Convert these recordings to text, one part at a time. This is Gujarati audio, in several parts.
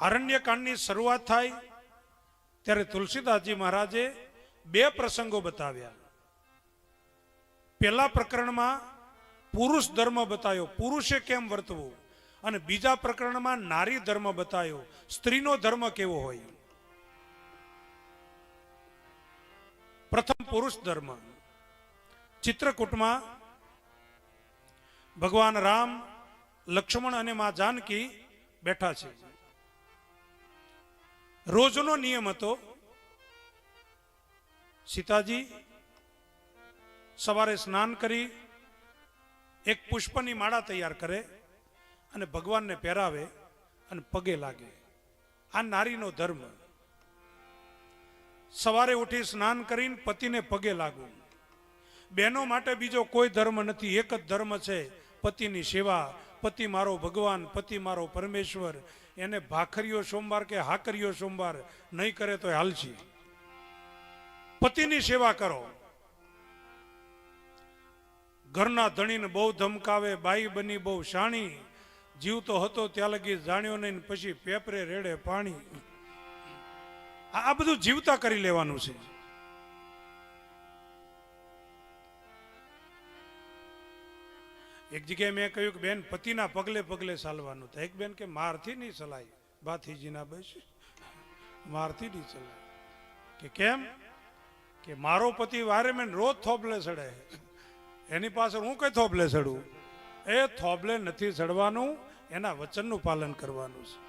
આરણ્યકાંડની શરૂઆત થાય ત્યારે તુલસીદાસજી મહારાજે બે પ્રસંગો બતાવ્યા. પહેલા પ્રકરણમાં પુરુષ ધર્મ બતાવ્યો પુરુષે કેમ વર્તવું? અને બીજા પ્રકરણમાં નારી ધર્મ બતાવ્યો સ્ત્રીનો ધર્મ કેવો હોય? પ્રથમ પુરુષ ધર્મ. ચિત્રકૂટમાં ભગવાન રામ, લક્ષ્મણ અને મા જાનકી બેઠા છે. રોજનો નિયમ હતો. સીતાજી સવારે સ્નાન કરી, એક પુષ્પની માળા તૈયાર કરે અને ભગવાનને પહેરાવે અને પગે લાગે. આ નારીનો ધર્મ. સવારે ઉઠી સ્નાન કરીને પતિને પગે લાગવું. બહેનો માટે બીજો કોઈ ધર્મ નથી, એક જ ધર્મ છે, પતિની સેવા, પતિ મારો ભગવાન, પતિ મારો પરમેશ્વર એને ભાખરીઓ સોમવાર કે હાકરીઓ સોમવાર નહીં કરે તો હાલશી પતિની સેવા કરો. ઘરના ધણીને બહુ ધમકાવે, બાઈ બની બહુ શાણી જીવતો હતો ત્યાં લગી જાણ્યો નહીં પછી પેપરે રેડે પાણી. આ બધું જીવતા કરી લેવાનું છે. એક જગ્યાએ મેં કહ્યું કે બેન, પતિના પગલે પગલે ચાલવાનું તો એક બેન કે, મારથી નહીં ચલાય. બાથીજીના બસ. મારથી નહીં ચલાય. કે કેમ? કે મારો પતિ વારે મેં રોજ થોભલે ચડે. એની પાસે હું કઈ થોભલે ચડું? એ થોભલે નથી ચડવાનું, એના વચનનું પાલન કરવાનું છે.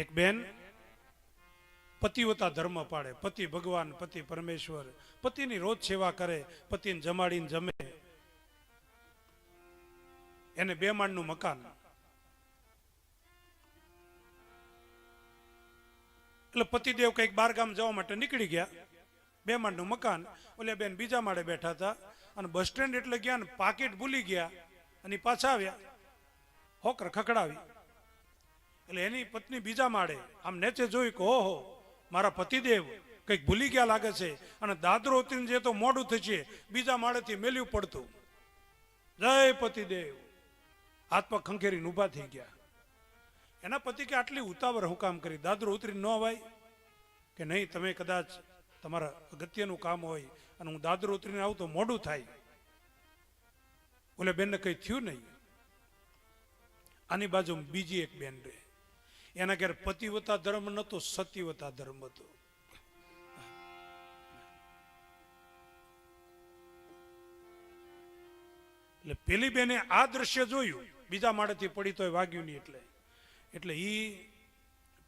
એક બેન પતિવતા ધર્મ પાડે. પતિ ભગવાન, પતિ પરમેશ્વર. પતિની રોજ સેવા કરે, પતિને જમાડીને જમે. એને બે માળનું મકાન. એટલે પતિદેવ કંઈક બાર ગામ જવા માટે નીકળી ગયા. બે માળનું મકાન. ઓલે બેન બીજા માળે બેઠા હતા. અને બસ સ્ટેન્ડ એટલે ગયા ને પાકીટ ભૂલી ગયા. અને પાછા આવ્યા. હોકર ખખડાવી. એટલે એની પત્ની બીજા માળે. આમ નેચે જોયું કે, ઓહો મારા પતિદેવ કંઈક ભૂલી ગયા લાગે છે અને દાદરો ઉતરીને જે તો મોડું થશે, બીજા માળેથી મેલ્યું પડતું. જય પતિદેવ. હાથમાં ખંખેરીને ઊભા થઈ ગયા. એના પતિ કે આટલી ઉતાવળ હું કામ કરી, દાદરો ઉતરીને ન અવાય? કે નહીં, તમે કદાચ તમારા અગત્યનું કામ હોય અને હું દાદરો ઉતરીને આવું તો મોડું થાય. ઓલે બેનને કંઈ થયું નહીં? આની બાજુ બીજી એક બેન રહે. એના ઘેર પતિવતા ધર્મ નતો સતીવતા ધર્મ હતો. એટલે પેલી બેને આ દ્રશ્ય જોયું, બીજા માળેથી પડી તોય વાગ્યું નહીં એટલે. એટલે ઈ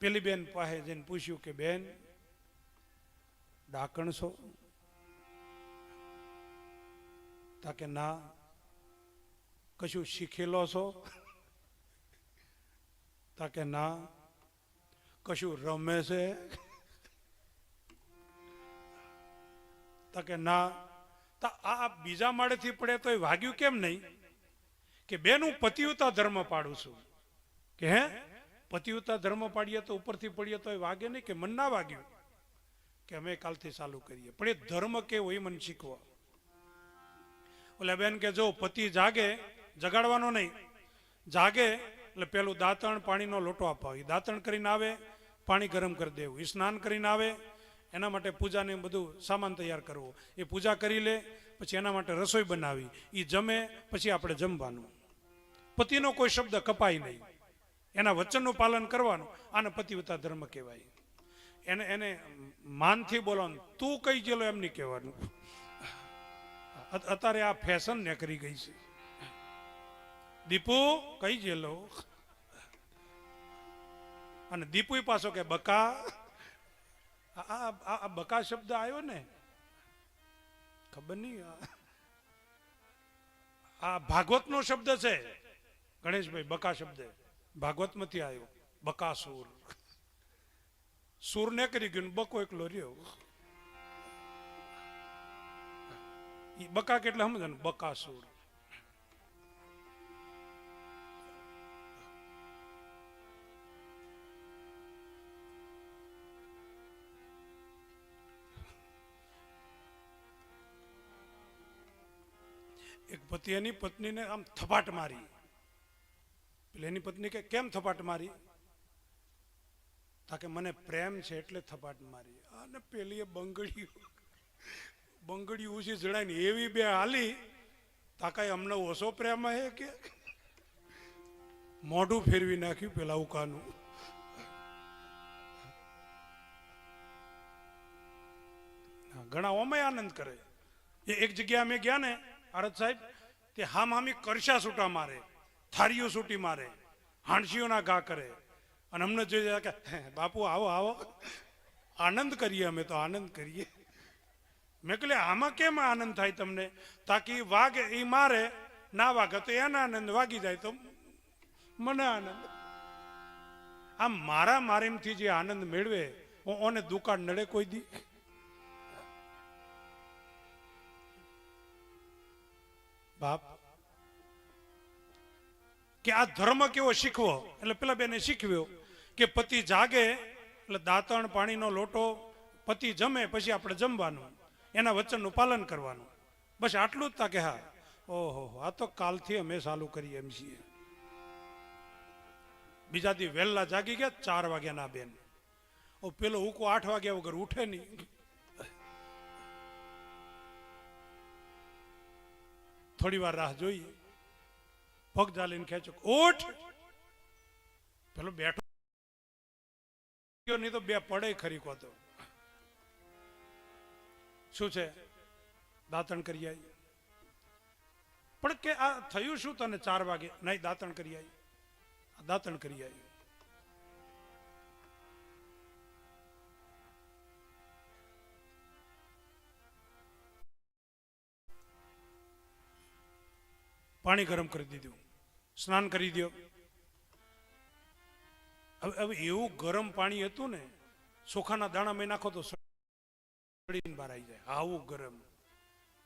પેલી બેન પાસે જઈને પૂછ્યું કે, બેન, ડાકણ છો? તા કે, ના. કશું શીખેલો છો? તા કે, ના. કશું રમે છે? કે ના. તો આ બીજા માળેથી પડે તો વાગ્યું કેમ નહીં? કે બેન હું પતિવતા ધર્મ પાડું છું. કે હે? પતિવતા ધર્મ પાડીએ તો ઉપરથી પડીએ તો વાગે નહીં કે મન ના વાગ્યું કે અમે કાલથી ચાલુ કરીએ. પણ એ ધર્મ કેવો એ મને શીખવા. એટલે બેન કે જો પતિ જાગે, જગાડવાનો નહીં. જાગે એટલે પેલું દાંતણ પાણીનો લોટો અપાવી. દાંતણ કરીને આવે પાણી ગરમ કરી દેવું. એ સ્નાન કરીને આવે, એના માટે પૂજાને બધું સામાન તૈયાર કરવો. એ પૂજા કરી લે, પછી એના માટે રસોઈ બનાવી. એ જમે, પછી આપણે જમવાનું. પતિનો કોઈ શબ્દ કપાય નહીં. એના વચનનું પાલન કરવાનું. આને પતિવતા ધર્મ કહેવાય. એને એને માનથી બોલવાનું. તું કઈ ગયેલો એમ નહીં કહેવાનું. અત્યારે આ ફેશન ને કરી ગઈ છે. દીપુ, કઈ ગયેલો? અને દીપુ પાછો કે, બકા. આ- બકા શબ્દ આવ્યો ને? ખબર નહીં. આ- ભાગવત ભાગવતનો શબ્દ છે. ગણેશભાઈ, બકા શબ્દ. ભાગવતમાંથી આવ્યો. બકાસુર સુર. ને કરી ગયું ને બકો એકલો રહ્યો. બકા કેટલા સમજે ને બકાસુર એક પતિ એની પત્નીને આમ થપાટ મારી. એટલે એની પત્ની કે, કેમ થપાટ મારી? તાકે મને પ્રેમ છે એટલે થપાટ મારી. અને પેલી બંગડી બંગડી ઉછી જણાય ને એવી બે હાલી તાકાય અમને ઓછો પ્રેમ હે કે? મોઢું ફેરવી નાખ્યું પેલા ઉકાનું. ઘણા ઓમય આનંદ કરે. એ એક જગ્યા અમે ગયા ને આરત સાહેબ, તે હામ હામી કરશા છૂટા મારે થારીઓ છૂટી મારે, હાંડશીઓના ઘા કરે. અને અમને જોઈ જાય કે બાપુ, આવો આવો. આનંદ કરીએ અમે તો, આનંદ કરીએ. મેં કહ્યું આમાં કેમ આનંદ થાય તમને? તાકી વાઘ એ મારે, ના વાગે તો એના આનંદ, વાગી જાય તો મને આનંદ. આમ મારા મારીમથી જે આનંદ મેળવે, હું ઓને દુકાળ નડે કોઈ દી. બાપ, કે આ ધર્મ કેવો શીખવો? એટલે પેલા બેને શીખવ્યો કે પતિ જાગે, એટલે દાંતણ પાણીનો લોટો પતિ જમે, પછી આપણે જમવાનું, એના વચનનું પાલન કરવાનું. બસ આટલું જ તા કે હા, ઓહો, આ તો કાલથી અમે ચાલુ કરીએ એમ છીએ. બીજા દી વહેલા જાગી ગયા, ચાર વાગ્યાના બેન. ઓ પેલો ઉકો આઠ વાગ્યા વગર ઉઠે નહીં. થોડી વાર રાહ જોઈએ. પગ ચાલીને ખેંચો. ઓઠ પેલો બેઠો. નહીં તો બે પડે ખરી કોતો. શું છે? દાંતણ કરી આવી પણ કે આ થયું શું તને ચાર વાગે? નહીં, દાંતણ કરી આવી દાંતણ કરી આવી પાણી ગરમ કરી દીધું. સ્નાન કરી દો હવે હવે એવું ગરમ પાણી હતું ને ચોખાના દાણા મેં નાખો તો સડીને બહાર આવી જાય. આવું ગરમ.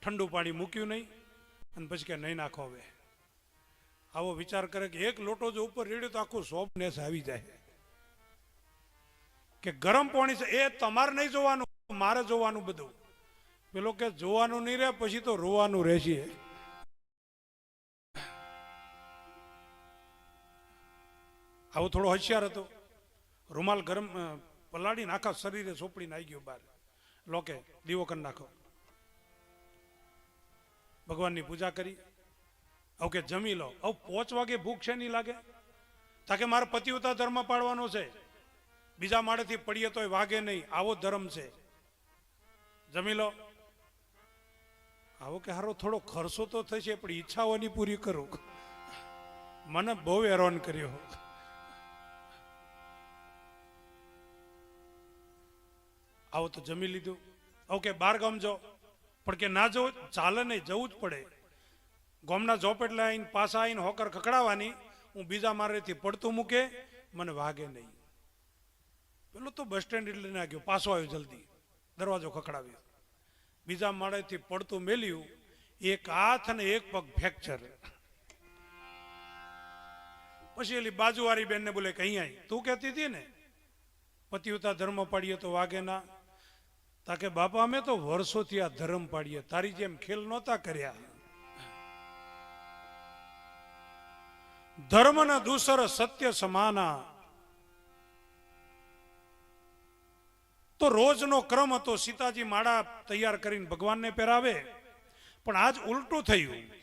ઠંડુ પાણી મૂક્યું નહીં અને પછી કે નહીં નાખો હવે. આવો વિચાર કરે કે એક લોટો જો ઉપર રેડ્યો તો આખું સોફનેસ આવી જાય. કે ગરમ પાણી છે, એ તમારે નહીં જોવાનું, મારે જોવાનું બધું. પેલો કે, જોવાનું નહીં રહે પછી તો રોવાનું રહેશે. આવો થોડો હોશિયાર હતો. રૂમાલ ગરમ પલાળીને આખા શરીરે સોપડીને આવી ગયો બહાર. લોકે દીવો કરી નાખો. ભગવાનની પૂજા કરી. આવું કે, જમી લો. હવે પોચ વાગે ભૂખ છે નહીં લાગે? તાકે મારે પતિવતા ધર્મ પાડવાનો છે. બીજા માળેથી પડીએ તોય વાગે નહીં. આવો ધર્મ છે. જમી લો. આવો કે, હારો થોડો ખર્ચો તો થશે, પણ ઈચ્છાઓની પૂરી કરું. મને બહુ હેરાન કર્યો. આવો તો જમી લીધું. ઓકે બાર ગામ જો પણ કે ના જવું ચાલે નહીં, જવું જ પડે. ગોમના ઝોપેટલે આવીને પાછા આવીને હોકર ખકડાવવાની હું બીજા મારેથી પડતું મૂકે, મને વાગે નહીં. પેલો તો બસ સ્ટેન્ડ એટલે ના ગયો પાછો આવ્યો જલ્દી. દરવાજો ખખડાવ્યો. બીજા માળેથી પડતું મેલ્યું. એક હાથ અને એક પગ ફ્રેક્ચર. પછી એલી બાજુવાળી બેનને બોલે કે અહીંયા તું કહેતી હતી ને પતિવતા ધર્મ પાડીએ તો વાગે ના. તાકે બાપા, અમે તો વર્ષોથી આ ધર્મ પાડીએ. તારી જેમ ખેલ નહોતા કર્યા. ધર્મ ના દૂસર સત્ય સમાના. તો રોજનો ક્રમ હતો, સીતાજી માળા તૈયાર કરીને ભગવાનને પહેરાવે. પણ આજ ઉલટું થયું.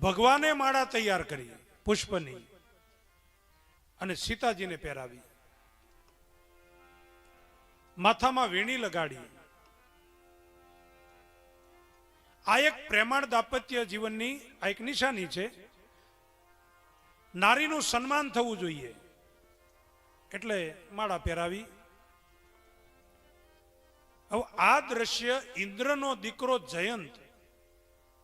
ભગવાને માળા તૈયાર કરી, પુષ્પની, અને સીતાજીને પહેરાવી. માથામાં વીણી લગાડી. આ એક પ્રેમાળ દાંપત્ય જીવનની આ એક નિશાની છે. નારીનું સન્માન થવું જોઈએ. એટલે માળા પહેરાવી. હવે આ દ્રશ્ય ઇન્દ્રનો દીકરો જયંત,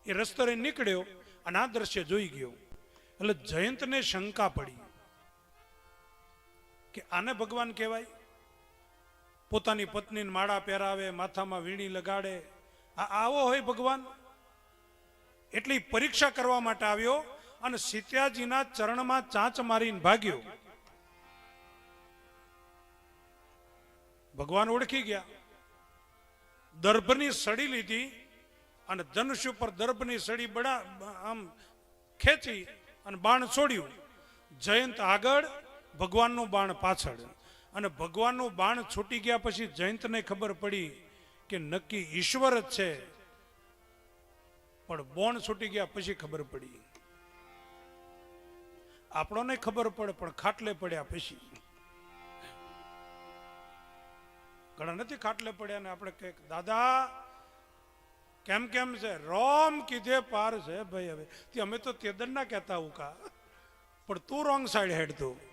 એ રસ્તરે નીકળ્યો અને આ દ્રશ્ય જોઈ ગયો. એટલે જયંતને શંકા પડી કે આને ભગવાન કહેવાય? પોતાની પત્નીને માળા પહેરાવે, માથામાં વીણી લગાડે. આવો હોય ભગવાન. એટલી પરીક્ષા કરવા માટે આવ્યો અને સીતાજીના ચરણમાં ચાંચ મારીને ભાગ્યો. ભગવાન ઓળખી ગયા. દર્ભની સડી લીધી અને ધનુષ ઉપર દર્ભની સડી બડા આમ ખેંચી અને બાણ છોડ્યું. જયંત આગળ ભગવાનનું બાણ પાછળ. અને ભગવાનનું બાણ છૂટી ગયા પછી જયંતને ખબર પડી કે નક્કી ઈશ્વર જ છે. પણ બોણ છૂટી ગયા પછી ખબર પડી. આપણોને ખબર પડે, પણ ખાટલે પડ્યા પછી. ઘણા નથી ખાટલે પડ્યા ને આપણે કહે દાદા, કેમ કેમ છે? રોમ કીધે પાર છે ભાઈ હવે. અમે તો તેદન ના કહેતા ઉકા પણ તું રોંગ સાઈડ હેડ તું.